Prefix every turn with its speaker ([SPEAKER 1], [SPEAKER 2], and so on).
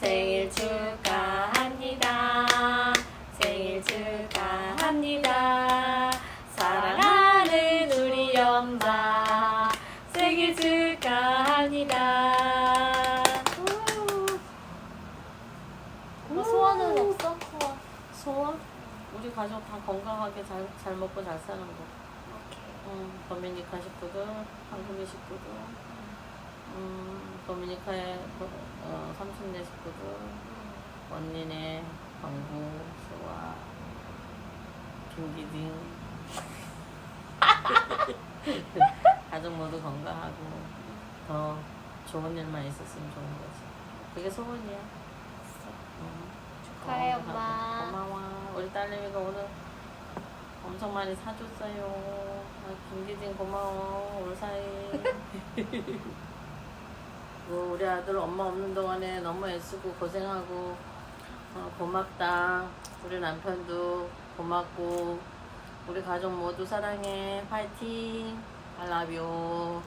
[SPEAKER 1] 생일 축하합니다. 생일 축하합니다. 사랑하는 우리 엄마 생일 축하합니다.
[SPEAKER 2] 뭐 소원은 없어? 소원.
[SPEAKER 1] 소원? 우리 가족 다 건강하게 잘, 잘 먹고 잘 사는 거. 응, 도미니카 식구들, 한국의 식구들, 음, 도미니카의 그, 어, 삼촌네 식구들, 언니네, 광구, 수아, 김기딩. 가족 모두 건강하고 더 좋은 일만 있었으면 좋은 거지. 그게 소원이야. 응.
[SPEAKER 2] 축하해,
[SPEAKER 1] 건강하고.
[SPEAKER 2] 엄마.
[SPEAKER 1] 고마워. 우리 딸내미가 오늘 엄청 많이 사줬어요. 아, 김기진 고마워. 올 사이. 뭐 우리 아들 엄마 없는 동안에 너무 애쓰고 고생하고 어, 고맙다. 우리 남편도 고맙고 우리 가족 모두 사랑해. 파이팅. You.